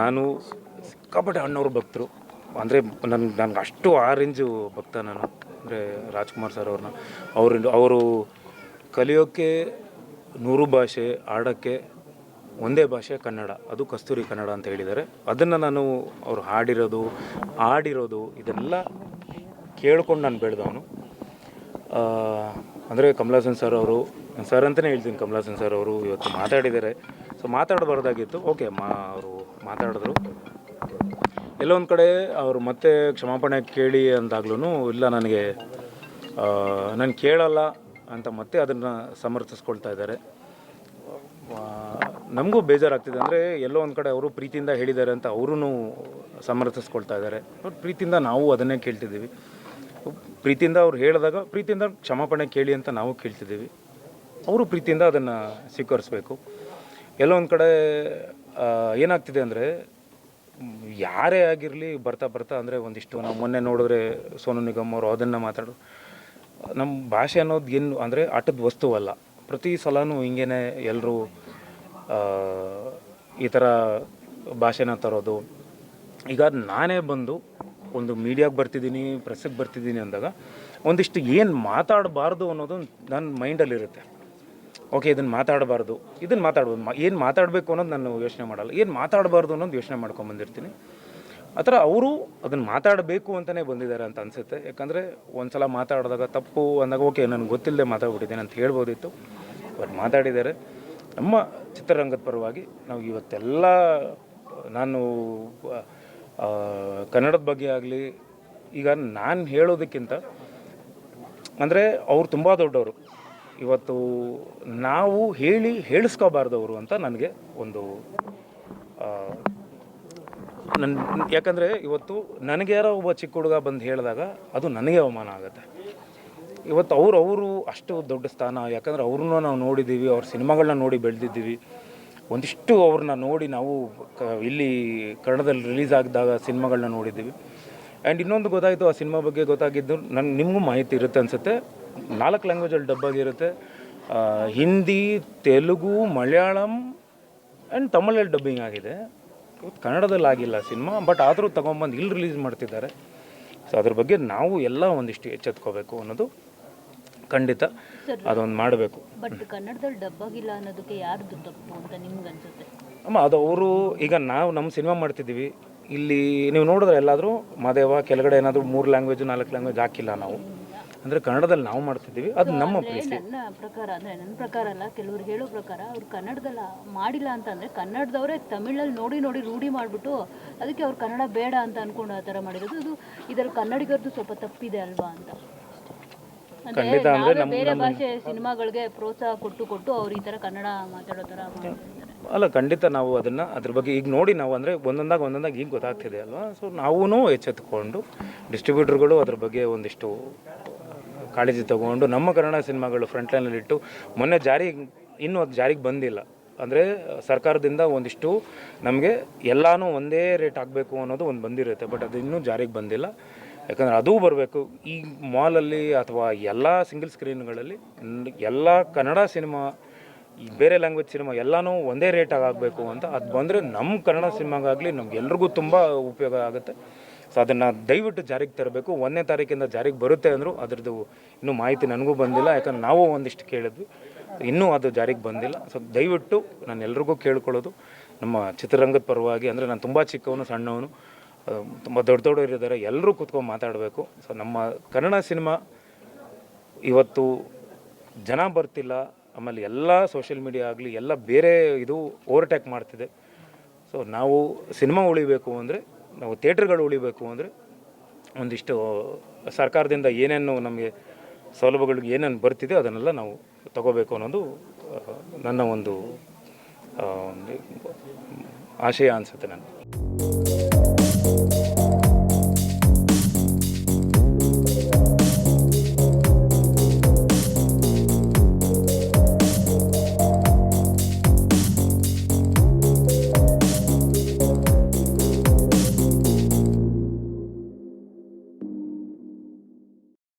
ನಾನು ಸಿಕ್ಕಾಪಟ್ಟೆ ಅಣ್ಣವ್ರ ಭಕ್ತರು. ಅಂದರೆ ನನ್ನ ನನಗೆ ಅಷ್ಟು ಆ ರೇಂಜು ಭಕ್ತ ನಾನು. ಅಂದರೆ ರಾಜ್ಕುಮಾರ್ ಸರ್ ಅವ್ರನ್ನ. ಅವ್ರ, ಅವರು ಕಲಿಯೋಕ್ಕೆ ನೂರು ಭಾಷೆ ಆಡೋಕ್ಕೆ ಒಂದೇ ಭಾಷೆ ಕನ್ನಡ. ಅದು ಕಸ್ತೂರಿ ಕನ್ನಡ ಅಂತ ಹೇಳಿದ್ದಾರೆ. ಅದನ್ನು ನಾನು ಅವರು ಹಾಡಿರೋದು ಆಡಿರೋದು ಇದೆಲ್ಲ ಕೇಳ್ಕೊಂಡು ನಾನು ಬೆಳೆದವನು. ಅಂದರೆ ಕಮಲಾಸನ್ ಸರ್ ಅವರು ಸರ್ ಅಂತಲೇ ಹೇಳ್ತೀನಿ ಕಮಲಾಸನ್ ಸರ್ ಅವರು ಇವತ್ತು ಮಾತಾಡಿದ್ದಾರೆ. ಸೊ ಮಾತಾಡಬಾರ್ದಾಗಿತ್ತು. ಓಕೆ ಮಾ ಅವರು ಮಾತಾಡಿದ್ರು. ಎಲ್ಲೋ ಒಂದು ಕಡೆ ಅವರು ಮತ್ತೆ ಕ್ಷಮಾಪಣೆ ಕೇಳಿ ಅಂದಾಗ್ಲೂ ಇಲ್ಲ ನನಗೆ ನಾನು ಕೇಳಲ್ಲ ಅಂತ ಮತ್ತೆ ಅದನ್ನು ಸಮರ್ಥಿಸ್ಕೊಳ್ತಾ ಇದ್ದಾರೆ. ನಮಗೂ ಬೇಜಾರಾಗ್ತಿದೆ ಅಂದರೆ ಎಲ್ಲೋ ಒಂದು ಕಡೆ ಅವರು ಪ್ರೀತಿಯಿಂದ ಹೇಳಿದ್ದಾರೆ ಅಂತ ಅವರೂ ಸಮರ್ಥಿಸ್ಕೊಳ್ತಾ ಇದ್ದಾರೆ. ಬಟ್ ಪ್ರೀತಿಯಿಂದ ನಾವು ಅದನ್ನೇ ಕೇಳ್ತಿದ್ದೀವಿ. ಪ್ರೀತಿಯಿಂದ ಅವ್ರು ಹೇಳಿದಾಗ ಪ್ರೀತಿಯಿಂದ ಕ್ಷಮಾಪಣೆ ಕೇಳಿ ಅಂತ ನಾವು ಕೇಳ್ತಿದ್ದೀವಿ. ಅವರು ಪ್ರೀತಿಯಿಂದ ಅದನ್ನು ಸ್ವೀಕರಿಸಬೇಕು. ಎಲ್ಲೋ ಒಂದು ಕಡೆ ಏನಾಗ್ತಿದೆ ಅಂದರೆ, ಯಾರೇ ಆಗಿರಲಿ ಬರ್ತಾ ಬರ್ತಾ ಅಂದರೆ ಒಂದಿಷ್ಟು ನಾವು ಮೊನ್ನೆ ನೋಡಿದ್ರೆ ಸೋನು ನಿಗಮ್ ಅವರು ಅದನ್ನು ಮಾತಾಡೋರು. ನಮ್ಮ ಭಾಷೆ ಅನ್ನೋದು ಏನು ಅಂದರೆ ಆಟದ ವಸ್ತುವಲ್ಲ ಪ್ರತಿ ಸಲನೂ ಹಿಂಗೇನೆ ಎಲ್ಲರೂ ಈ ಥರ ಭಾಷೆನ ತರೋದು. ಈಗ ನಾನೇ ಬಂದು ಒಂದು ಮೀಡಿಯಾಗೆ ಬರ್ತಿದ್ದೀನಿ, ಪ್ರೆಸ್ಸಿಗೆ ಬರ್ತಿದ್ದೀನಿ ಅಂದಾಗ ಒಂದಿಷ್ಟು ಏನು ಮಾತಾಡಬಾರ್ದು ಅನ್ನೋದು ನನ್ನ ಮೈಂಡಲ್ಲಿರುತ್ತೆ. ಓಕೆ ಇದನ್ನು ಮಾತಾಡಬಾರ್ದು. ಇದನ್ನು ಮಾತಾಡ್ಬೋದು ಏನು ಮಾತಾಡಬೇಕು ಅನ್ನೋದು ನಾನು ಯೋಚನೆ ಮಾಡಲ್ಲ. ಏನು ಮಾತಾಡಬಾರ್ದು ಅನ್ನೋದು ಯೋಚನೆ ಮಾಡ್ಕೊಂಬಂದಿರ್ತೀನಿ ಆ ಥರ ಅವರು ಅದನ್ನು ಮಾತಾಡಬೇಕು ಅಂತಲೇ ಬಂದಿದ್ದಾರೆ ಅಂತ ಅನಿಸುತ್ತೆ. ಯಾಕಂದರೆ ಒಂದು ಸಲ ಮಾತಾಡಿದಾಗ ತಪ್ಪು ಅಂದಾಗ, ಓಕೆ, ನನಗೆ ಗೊತ್ತಿಲ್ಲದೆ ಮಾತಾಡ್ಬಿಟ್ಟಿದ್ದೇನೆ ಅಂತ ಹೇಳ್ಬೋದಿತ್ತು. ಬಟ್ ಮಾತಾಡಿದ್ದಾರೆ. ನಮ್ಮ ಚಿತ್ರರಂಗದ ಪರವಾಗಿ ನಾವು ಇವತ್ತೆಲ್ಲ, ನಾನು ಕನ್ನಡದ ಬಗ್ಗೆ ಆಗಲಿ, ಈಗ ನಾನು ಹೇಳೋದಕ್ಕಿಂತ, ಅಂದರೆ ಅವ್ರು ತುಂಬ ದೊಡ್ಡವರು. ಇವತ್ತು ನಾವು ಹೇಳಿ ಹೇಳಿಸ್ಕೋಬಾರ್ದವರು ಅಂತ ನನಗೆ ಒಂದು ನನ್ನ ಯಾಕಂದರೆ ಇವತ್ತು ನನಗೆ ಯಾರೋ ಒಬ್ಬ ಚಿಕ್ಕ ಹುಡುಗ ಬಂದು ಹೇಳಿದಾಗ ಅದು ನನಗೆ ಅವಮಾನ ಆಗುತ್ತೆ. ಇವತ್ತು ಅವ್ರು, ಅವರು ಅಷ್ಟು ದೊಡ್ಡ ಸ್ಥಾನ, ಯಾಕಂದರೆ ಅವ್ರನ್ನ ನಾವು ನೋಡಿದ್ದೀವಿ, ಅವ್ರ ಸಿನಿಮಾಗಳನ್ನ ನೋಡಿ ಬೆಳೆದಿದ್ದೀವಿ. ಒಂದಿಷ್ಟು ಅವ್ರನ್ನ ನೋಡಿ ನಾವು ಇಲ್ಲಿ ಕನ್ನಡದಲ್ಲಿ ರಿಲೀಸ್ ಆಗಿದಾಗ ಸಿನಿಮಾಗಳನ್ನ ನೋಡಿದ್ದೀವಿ. ಆ್ಯಂಡ್ ಇನ್ನೊಂದು ಗೊತ್ತಾಯಿತು, ಆ ಸಿನಿಮಾ ಬಗ್ಗೆ ಗೊತ್ತಾಗಿದ್ದು ನನ್ನ ನಿಮಗೂ ಮಾಹಿತಿ ಇರುತ್ತೆ ಅನಿಸುತ್ತೆ. ನಾಲ್ಕು ಲ್ಯಾಂಗ್ವೇಜಲ್ಲಿ ಡಬ್ ಆಗಿರುತ್ತೆ. ಹಿಂದಿ ತೆಲುಗು ಮಲಯಾಳಂ ಆ್ಯಂಡ್ ತಮಿಳಲ್ಲಿ ಡಬ್ಬಿಂಗ್ ಆಗಿದೆ. ಕನ್ನಡದಲ್ಲಿ ಆಗಿಲ್ಲ ಸಿನಿಮಾ ಬಟ್ ಆದರೂ ತೊಗೊಂಬಂದು ಇಲ್ಲಿ ರಿಲೀಸ್ ಮಾಡ್ತಿದ್ದಾರೆ. ಸೊ ಅದ್ರ ಬಗ್ಗೆ ನಾವು ಎಲ್ಲ ಒಂದಿಷ್ಟು ಎಚ್ಚೆತ್ಕೋಬೇಕು ಅನ್ನೋದು ಖಂಡಿತ ಅದೊಂದು ಮಾಡಬೇಕು. ಬಟ್ ಕನ್ನಡದಲ್ಲಿ ಡಬ್ ಆಗಿಲ್ಲ ಅನ್ನೋದಕ್ಕೆ ಯಾರ್ದು ತಪ್ಪು ಅಂತ ನಿಮ್ಗೆ ಅನ್ಸುತ್ತೆ? ಅಮ್ಮ ಅದು ಅವರು ಈಗ ನಾವು ನಮ್ಮ ಸಿನಿಮಾ ಮಾಡ್ತಿದ್ದೀವಿ. ಇಲ್ಲಿ ನೀವು ನೋಡಿದ್ರೆ ಎಲ್ಲಾದರೂ ಮಾದೇವ ಕೆಳಗಡೆ ಏನಾದರೂ ಮೂರು ಲ್ಯಾಂಗ್ವೇಜು ನಾಲ್ಕು ಲ್ಯಾಂಗ್ವೇಜ್ ಹಾಕಿಲ್ಲ ನಾವು. ಅಂದರೆ ಕನ್ನಡದಲ್ಲಿ ನಾವು ಮಾಡ್ತಿದ್ದೀವಿ ಅದು ನಮ್ಮ ಪ್ರೀತಿ. ನನ್ನ ಪ್ರಕಾರ ಅಂದ್ರೆ ನನ್ನ ಪ್ರಕಾರ ಅಲ್ಲ ಕೆಲವರು ಹೇಳೋ ಪ್ರಕಾರ ಅವ್ರು ಕನ್ನಡದಲ್ಲಿ ಮಾಡಿಲ್ಲ ಅಂತ ಅಂದ್ರೆ ಕನ್ನಡದವರೇ ತಮಿಳಲ್ಲಿ ನೋಡಿ ನೋಡಿ ರೂಢಿ ಮಾಡಿಬಿಟ್ಟು ಅದಕ್ಕೆ ಅವ್ರು ಕನ್ನಡ ಬೇಡ ಅಂತ ಅನ್ಕೊಂಡು ಆ ಥರ ಮಾಡಿರೋದು. ಅದು ಇದರ ಕನ್ನಡಿಗರದ್ದು ಸ್ವಲ್ಪ ತಪ್ಪಿದೆ ಅಲ್ವಾ ಅಂತ. ಖಂಡಿತ ಅಂದ್ರೆ ಬೇರೆ ಭಾಷೆ ಸಿನಿಮಾಗಳಿಗೆ ಪ್ರೋತ್ಸಾಹ ಕೊಟ್ಟು ಕೊಟ್ಟು ಅವ್ರು ಈ ಥರ ಕನ್ನಡ ಮಾತಾಡೋ ಥರ ಅಲ್ಲ ಖಂಡಿತ ನಾವು ಅದನ್ನ ಅದ್ರ ಬಗ್ಗೆ ಈಗ ನೋಡಿ ನಾವು ಅಂದರೆ ಒಂದೊಂದಾಗ ಒಂದೊಂದಾಗ ಈಗ ಗೊತ್ತಾಗ್ತಿದೆ ಅಲ್ವಾ? ಸೊ ನಾವೂ ಎಚ್ಚೆತ್ಕೊಂಡು ಡಿಸ್ಟ್ರಿಬ್ಯೂಟರ್ಗಳು ಅದ್ರ ಬಗ್ಗೆ ಒಂದಿಷ್ಟು ಕಾಳಜಿ ತಗೊಂಡು ನಮ್ಮ ಕನ್ನಡ ಸಿನಿಮಾಗಳು ಫ್ರಂಟ್ ಲೈನಲ್ಲಿಟ್ಟು ಮೊನ್ನೆ ಜಾರಿಗೆ ಇನ್ನೂ ಅದು ಜಾರಿಗೆ ಬಂದಿಲ್ಲ. ಅಂದರೆ ಸರ್ಕಾರದಿಂದ ಒಂದಿಷ್ಟು ನಮಗೆ ಎಲ್ಲನೂ ಒಂದೇ ರೇಟ್ ಆಗಬೇಕು ಅನ್ನೋದು ಒಂದು ಬಂದಿರುತ್ತೆ ಬಟ್ ಅದು ಇನ್ನೂ ಜಾರಿಗೆ ಬಂದಿಲ್ಲ. ಯಾಕಂದರೆ ಅದೂ ಬರಬೇಕು. ಈ ಮಾಲಲ್ಲಿ ಅಥವಾ ಎಲ್ಲ ಸಿಂಗಲ್ ಸ್ಕ್ರೀನ್ಗಳಲ್ಲಿ ಎಲ್ಲ ಕನ್ನಡ ಸಿನಿಮಾ ಬೇರೆ ಲ್ಯಾಂಗ್ವೇಜ್ ಸಿನಿಮಾ ಎಲ್ಲನೂ ಒಂದೇ ರೇಟಾಗಬೇಕು ಅಂತ ಅದು ಬಂದರೆ ನಮ್ಮ ಕನ್ನಡ ಸಿನಿಮಾಗಾಗಲಿ ನಮ್ಗೆಲ್ರಿಗೂ ತುಂಬ ಉಪಯೋಗ ಆಗುತ್ತೆ. ಸೊ ಅದನ್ನು ದಯವಿಟ್ಟು ಜಾರಿಗೆ ತರಬೇಕು. ಒಂದನೇ ತಾರೀಕಿಂದ ಜಾರಿಗೆ ಬರುತ್ತೆ ಅಂದರು ಅದರದ್ದು ಇನ್ನೂ ಮಾಹಿತಿ ನನಗೂ ಬಂದಿಲ್ಲ, ಯಾಕಂದ್ರೆ ನಾವು ಒಂದಿಷ್ಟು ಕೇಳಿದ್ವಿ. ಇನ್ನೂ ಅದು ಜಾರಿಗೆ ಬಂದಿಲ್ಲ. ಸೊ ದಯವಿಟ್ಟು ನಾನು ಎಲ್ರಿಗೂ ಕೇಳ್ಕೊಳ್ಳೋದು. ನಮ್ಮ ಚಿತ್ರರಂಗದ ಪರವಾಗಿ ಅಂದರೆ ನಾನು ತುಂಬ ಚಿಕ್ಕವನು, ಸಣ್ಣವನು ತುಂಬ ದೊಡ್ಡ ದೊಡ್ಡವರು ಇದ್ದಾರೆ ಎಲ್ಲರೂ ಕೂತ್ಕೊಂಡು ಮಾತಾಡಬೇಕು. ಸೊ ನಮ್ಮ ಕನ್ನಡ ಸಿನಿಮಾ ಇವತ್ತು ಜನ ಬರ್ತಿಲ್ಲ. ಆಮೇಲೆ ಎಲ್ಲ ಸೋಷಿಯಲ್ ಮೀಡಿಯಾ ಆಗಲಿ, ಎಲ್ಲ ಬೇರೆ ಇದು ಓವರ್ಟ್ಯಾಕ್ ಮಾಡ್ತಿದೆ. ಸೊ ನಾವು ಸಿನಿಮಾ ಉಳಿಬೇಕು ಅಂದರೆ ನಾವು ಥಿಯೇಟ್ರ್ಗಳು ಉಳಿಬೇಕು ಅಂದರೆ ಒಂದಿಷ್ಟು ಸರ್ಕಾರದಿಂದ ಏನೇನು ನಮಗೆ ಸೌಲಭ್ಯಗಳಿಗೆ ಏನೇನು ಬರ್ತಿದೆ ಅದನ್ನೆಲ್ಲ ನಾವು ತಗೋಬೇಕು ಅನ್ನೋದು ನನ್ನ ಒಂದು ಆಶಯ ಅನಿಸುತ್ತೆ ನನಗೆ.